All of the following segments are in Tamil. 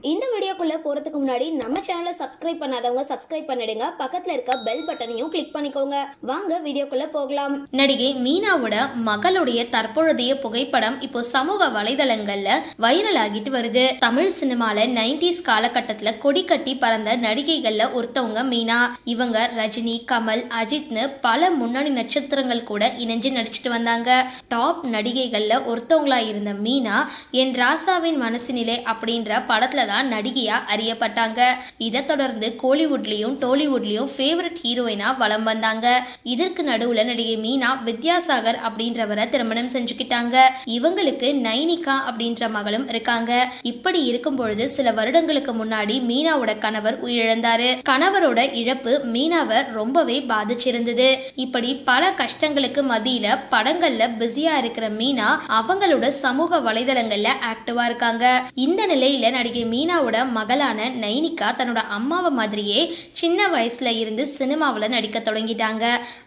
இந்த வீடியோக்குள்ளே போறதுக்கு முன்னாடி நம்ம சேனலை சப்ஸ்கிரைப் பண்ணாதவங்க சப்ஸ்கிரைப் பண்ணிடுங்க. பக்கத்தில் இருக்க பெல் பட்டனையும் கிளிக் பண்ணிக்கோங்க. வாங்க வீடியோக்குள்ளே போகலாம். நடிகை மீனாவோட மகளுடைய தற்பொழுதைய புகைப்படம் இப்போ சமூக வலைதளங்களில் வைரல் ஆகிட்டு வருது. தமிழ் சினிமாவில் நைன்டிஸ் காலகட்டத்தில் கொடி கட்டி பறந்த நடிகைகளில் ஒருத்தவங்க மீனா. இவங்க ரஜினி கமல் அஜித்னு பல முன்னணி நட்சத்திரங்கள் கூட இணைஞ்சு நடிச்சிட்டு வந்தாங்க. டாப் நடிகைகளில் ஒருத்தவங்களா இருந்த மீனா என் ராசாவின் மனசு நிலை அப்படின்ற படத்துல தான் நடிகையா அறியப்பட்டாங்க. இதை தொடர்ந்து கோலிவுட்லயும் டோலிவுட்லயும் ஃபேவரட் ஹீரோயினா வலம் வந்தாங்க. இதற்கு நடுவுல நடிகை மீனா வித்யாசாகர் அப்படின்றவரை திருமணம் செஞ்சுக்கிட்டாங்க. இவங்களுக்கு நைனிகா அப்படின்ற மகளும் இருக்காங்க. இப்படி இருக்கும் பொழுது சில வருடங்களுக்கு முன்னாடி மீனாவோட கணவர் உயிரிழந்தாரு. கணவரோட இழப்பு மீனாவை ரொம்பவே பாதிச்சிருந்தது. இப்படி பல கஷ்டங்களுக்கு மத்தியில படங்கள்ல பிஸியா இருக்கிற மீனா அவங்களோட சமூக வலைதளங்கள்ல ஆக்டிவா இருக்காங்க. இந்த நிலையில நடிகை மீனாவோட மகளான நைனிகா தன்னோட அம்மாவை மாதிரியே சின்ன வயசுல இருந்து சினிமாவில் நடிக்க தொடங்கிட்டாங்க.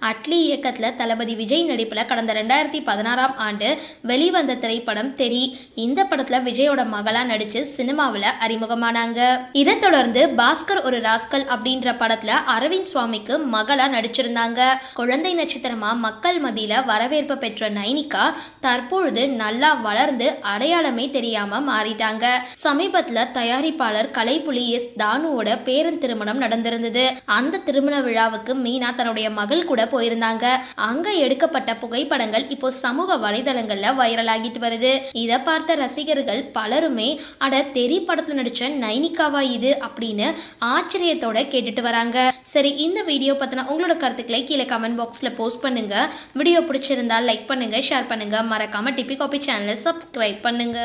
அட்லி இயக்கத்தில் தளபதி விஜய் நடிப்பில் கடந்த ரெண்டாயிரத்தி பதினாறாம் ஆண்டு வெளிவந்த திரைப்படம் தெரி. இந்த படத்தில் விஜயோட மகளாக நடித்து சினிமாவில் அறிமுகமானாங்க. இதை தொடர்ந்து பாஸ்கர் ஒரு ராஸ்கல் அப்படின்ற படத்தில் அரவிந்த் சுவாமிக்கு மகளாக நடிச்சிருந்தாங்க. குழந்தை நட்சத்திரமா மக்கள் மதியில் வரவேற்பு பெற்ற நைனிகா தற்பொழுது நல்லா வளர்ந்து அடையாளமே தெரியாம மாறிட்டாங்க. சமீபத்தில் தயாரிப்பாளர் கலைப்புலி எஸ் தானுவோட பேரன் திருமணம் நடந்திருந்தது. அந்த திருமண விழாவுக்கு மீனா தன்னுடைய மகள் கூட போயிருந்தாங்க. அங்க எடுக்கப்பட்ட புகைப்படங்கள் இப்போ சமூக வலைதளங்கள்ல வைரல் ஆகிட்டு வருது. இதை பார்த்த ரசிகர்கள் பலருமே அட தெரி படத்துல நடிச்ச நைனிகாவா இது? அப்படின்னு ஆச்சரியத்தோட கேட்டுட்டு வராங்க. சரி இந்த வீடியோ பத்தின உங்களோட கருத்துக்களை கீழே கமெண்ட் பாக்ஸ்ல போஸ்ட் பண்ணுங்க. வீடியோ பிடிச்சிருந்தா லைக் பண்ணுங்க ஷேர் பண்ணுங்க. மறக்காம டிபி காபி சேனலை சப்ஸ்கிரைப் பண்ணுங்க.